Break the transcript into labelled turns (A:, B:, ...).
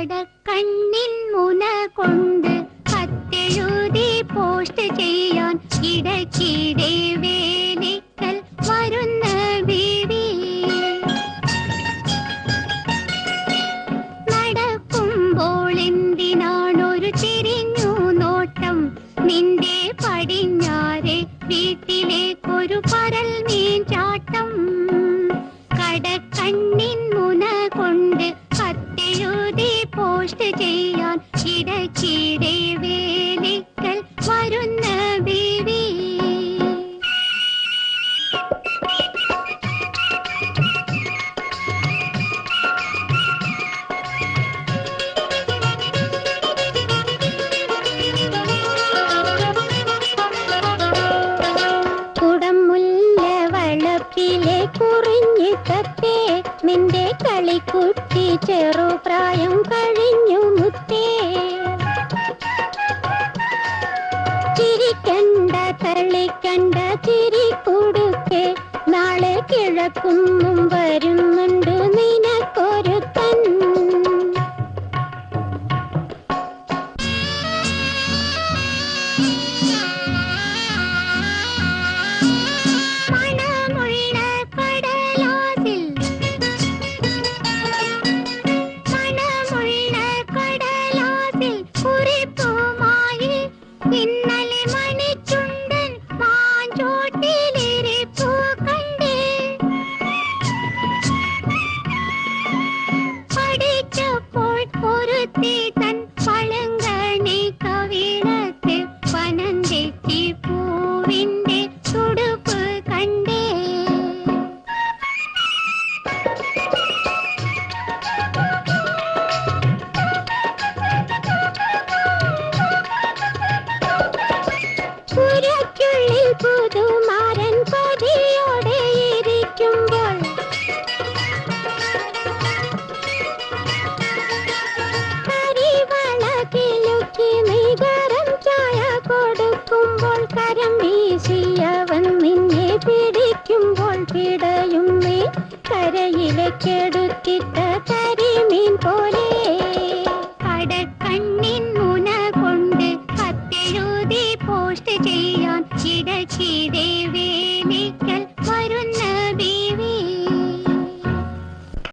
A: കടക്കണ്ണിൻ മുന കൊണ്ട് പത്തെഴുതി പോസ്റ്റ് ചെയ്യാൻ ഇടയ്ക്കിടെ വേലിക്കൽ വരുന്ന ബീവി. നടക്കുമ്പോൾ എന്തിനാണൊരു തിരിഞ്ഞു നോട്ടം? നിന്റെ പടിഞ്ഞാറെ വീട്ടിലേക്കൊരു പരൽ മീൻ ചാട്ടം ചെയ്യാൻ ഇടച്ചിടെ വേലിക്കൽ വരുന്ന ബീവി. മുറിഞ്ഞു തത്തേ നിന്റെ കളിക്കുട്ടി ചെറുപ്രായം കഴിഞ്ഞു தன் பழங்கனை கவிழத்து பனந்தெட்டி பூவிண்டே കരയിലേക്കെടുത്തിട്ട കരിമീൻ പോലെ കടക്കണ്ണിൻ മുന കൊണ്ട് പത്തെഴുതി പോസ്റ്റ് ചെയ്യാൻ ചിട ചെയ്തേ